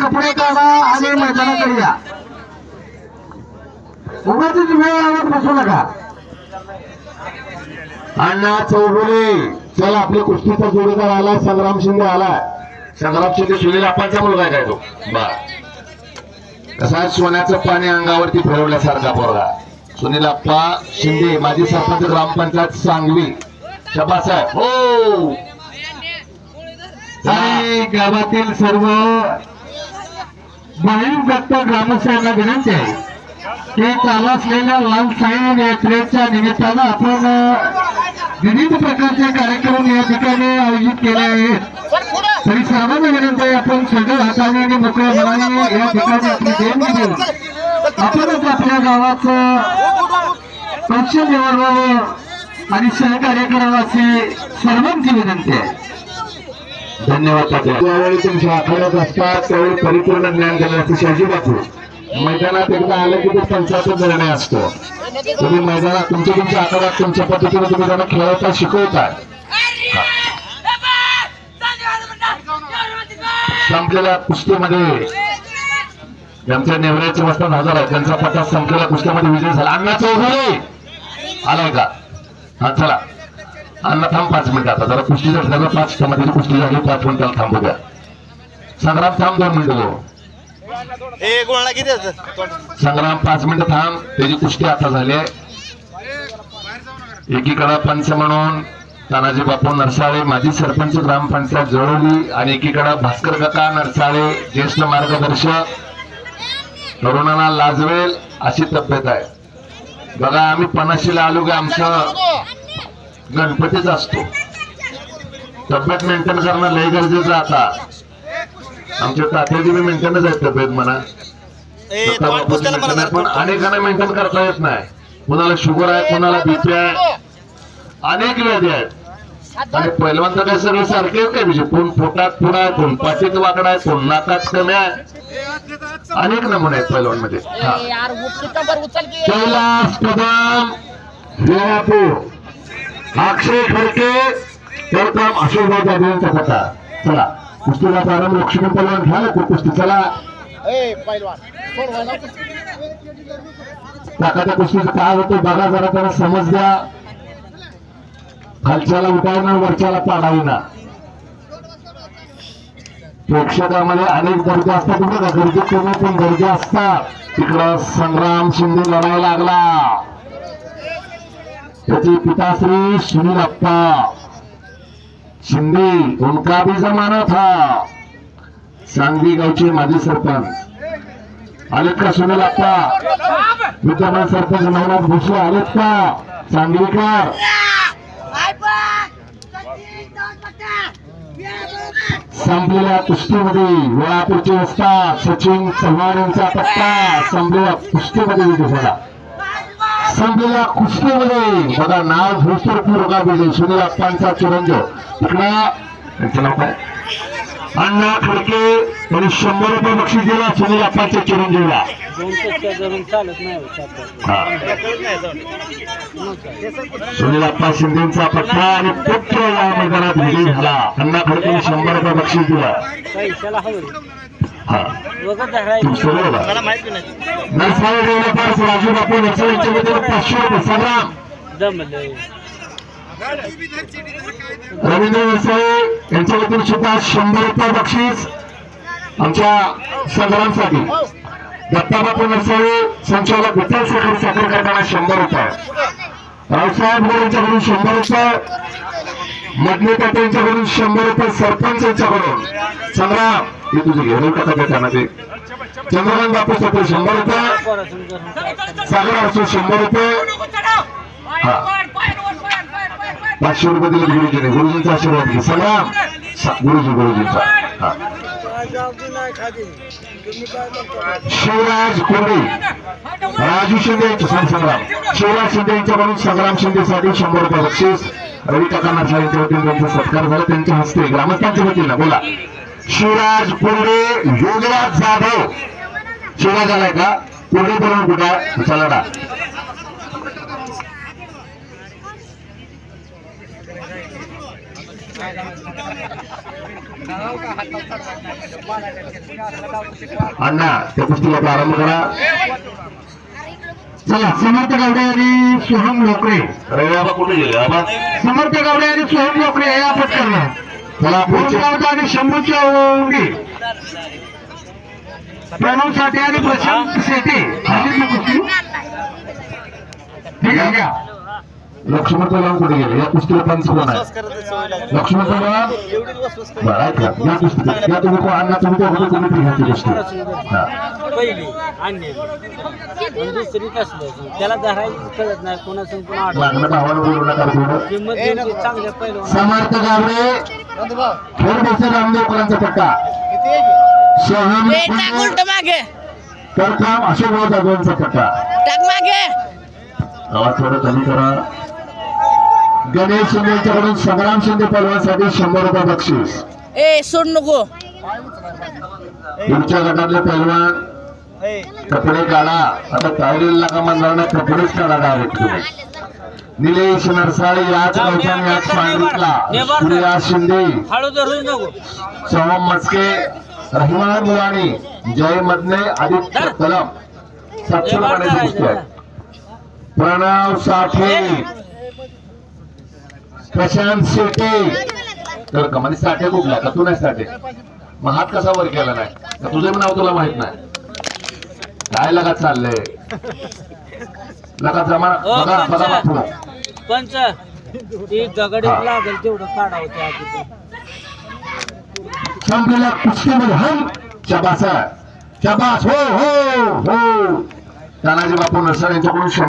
कपडे काढा आणि मैदानाकडे या उगाच वेळ आवड बसू नका. अण्णा चौगुले चल आपल्या कुस्तीचा जोडीदार आला संग्राम शिंदे आला संग्राम शिंदे सुनील आप्पांचा मुलगा आहे काय तो? बर. कसा सोन्याचं पाणी अंगावरती फिरवल्यासारखा पोरगा. सुनील आप्पा शिंदे माजी सरपंच ग्रामपंचायत सांगवी. शबासाहेब हो. गावातील सर्व बहीण भक्त ग्रामस्थांना विनंती आहे. की चालू असलेल्या लाल साईन यात्रेच्या निमित्तानं आपण विविध प्रकारचे कार्यक्रम या ठिकाणी आयोजित केले आहेत. तरी सर्वांना विनंती आहे आपण सगळं हाताने आणि मोकळ्या मनाने या ठिकाणी आपली देणगी देऊ आपणच आपल्या गावाचं पक्ष निवडवावं आणि सहकार्य करावं अशी सर्वांची विनंती आहे. धन्यवाद त्यावेळी तुमच्या आखाड्यात असतात त्यावेळी परिपूर्ण ज्ञान झालं अतिशय अजिबात मैदानात एकदा आलं की ते पंचाचा निर्णय असतो. तुम्ही मैदानात तुमच्या तुमच्या आखाड्यात तुमच्या पद्धतीने तुम्ही त्यांना खेळवता शिकवताय संपलेल्या कुस्तीमध्ये ज्यांच्या नेवऱ्याचे वस्तात हजर आहे. त्यांचा पटा संपलेल्या कुस्तीमध्ये विजय झाला. अण्णा चौधरी आलाय का हा चला. अण्णा थांब पाच मिनिटं आता. जरा कुस्ती जर झालं पाच मध्ये कुस्ती झाली पाच मिनिटाला थांबू द्या. संग्राम थांब दोन मिनिटं होतं? संग्राम पाच मिनिटं थांब. त्याची कुस्ती आता झाली. एकीकडे पंच म्हणून तानाजी बापू नरसाळे माजी सरपंच ग्रामपंचायत जळवली आणि एकीकडे भास्कर काका नरसाळे ज्येष्ठ मार्गदर्शक. तरुणांना लाजवेल अशी तब्येत आहे. बघा आम्ही पणाशीला आलो की आमचं? गणपतीच असतो. तब्येत मेंटेन करणं लय गरजेचं आता. आमच्या तात्याची बी मेंटेनच आहे तब्येत म्हणा. पण अनेकांना मेंटेन करता येत नाही. कुणाला शुगर आहे कुणाला बीपी आहे. अनेक व्याधी आहेत. आणि पहिलवान तर काय सगळे सारखे आहेत काय विषय? कोण पोटात पुढा आहे कोण पाठीत वाकडा आहे कोण नाकात कमी आहे. अनेक नमुने आहेत पहिलवानमध्ये हा कैलास कदम वेळापूर अक्षय खडके प्रथम अशोकभाऊ जाधव यांचा पत्ता चला. कुस्तीला प्रारंभ लक्ष्मी पलवान घ्या ना कुस्ती. चला. काकाच्या कुस्तीचं काय होतं बघा जरा त्याला समज द्या. खालच्याला उठावणार वरच्याला पाडाविना प्रेक्षकामध्ये अनेक गर्दी असतात बघा. गर्दी पूर्ण पण गर्दी असतात. तिकडं संग्राम शिंदे लढायला लागला. त्याचे पिताश्री सुनील अप्पा शिंदे उनका भी जमाना था सांगवी गावचे माजी सरपंच. आलेत का सुनील अप्पा विद्यमान सरपंच नवनाथ भोसले आलेत का? सांगवीकर. संपलेल्या कुस्तीमध्ये वेळापूरचे असतात सचिन चव्हाण यांचा पत्ता संपलेल्या कुस्तीमध्ये विजय झाला. संपलेल्या कुस्तीमध्ये बघा नाव भोसर पूर्गा विजय सुनील अप्पांचा चिरंजीव. इकडं काय अण्णा खडके यांनी शंभर रुपये बक्षीस दिला सुनील अप्पांच्या चिरंजीवला. सुनील अप्पा शिंदेचा पट्टा आणि पुत्र या मैदानात विजयी झाला. अण्णा खडके शंभर रुपये बक्षीस दिला. हा राजू बापू रवींद्र नरसाळे यांच्या वतीने सुद्धा शंभर रुपये बक्षीस आमच्या संग्रामसाठी दत्ताबापू नरसाळे संचालक विठ्ठल साखर साखर कारखाना शंभर रुपये रावसाहेब गोड यांच्याकडून शंभर रुपये मदनी पाटील यांच्याकडून शंभर रुपये सरपंच यांच्याकडून संग्राम मी तुझे घेऊन कथा देताना चंद्रकांत बापू सत्र शंभर रुपये. सागर असो शंभर रुपये. हा. पाचशे रुपये दिले गुरुजीने गुरुजींचा आशीर्वाद घे. संग्राम गुरुजी गुरुजींचा. हा. शिवराज कोंडे. राजू शिंदे यांचे संग्राम. शिवराज शिंदे यांच्याकडून संग्राम शिंदेसाठी शंभर रुपये बक्षीस. रवी काका नरसाळ यांच्या वतीने त्यांचा सत्कार झाला. त्यांच्या हस्ते ग्रामस्थांच्या वतीनं बोला. शिवराज कोंडे योगराज जाधव. शिवराज आलाय का? कोंडे बोलून कुठे? चला ना. अण्णा त्या कुस्तीला प्रारंभ करा. चला समर्थ गावडे आणि सोहम लोकरे. अरे बाबा कुठे गेले? बाबा समर्थ गावडे आणि सोहम लोकरे हे आपण करणार شچا هوندي پرڻو سيٺي ٺيڪ लक्ष्मण पहलवान कुठे गेले. या कुस्तीला पंच कोण आहे. लागली. लक्ष्मण पहलवान बरं ऐका. या कुस्ती या तुम्ही कोण अण्णा तुम्ही तुम्ही ती कुस्ती हा. पहिली आणली आणि दुसरी कसलं? त्याला धरायची कळत नाही. कोणासून कोणा आठवत लागणं भावानं बोलू नका थोडं किंमत देऊन चांगल्या पहिलं समर्थ गावडे बसते रामदेवकरांचा पट्टा. किती आहे? की? सोहम ए, टाक उलट मागे. करकाम अशोकराव जाधवांचा पट्टा. टाक मागे. आवाज थोडं कमी करा. गणेश शिंदे यांच्याकडून संग्राम शिंदे पहलवानसाठी शंभर रुपये बक्षीस. ए सोड नको. पुढच्या गटातले पहलवान ए, कपडे काढा. आता तावडीला का म्हणणार नाही कपडेच काढा डायरेक्ट तुम्ही. निलेश नरसाळे याच गावच्याने याच सांगितला सूर्या शिंदे हळू धरून नको सोहम मस्के रहिमान मुलानी जय मदने आदित्य कलम. कुस्ती आहे. प्रणव साठे प्रशांत शेटे तर कमानी साठे कुठला? का तू नाही साठे. मग हात कसा वर केला नाही? का तुझं नाव तुला माहीत नाही. काय लगा चाललंय? लगा जमा बघा बघा पंच. बापू पंच. ती दगडी हा. लागेल तेवढं काढावं कुस्तीमध्ये हम शबास. आहे. शबास. हो हो हो. तानाजी बापू नरसाळ यांच्याकडून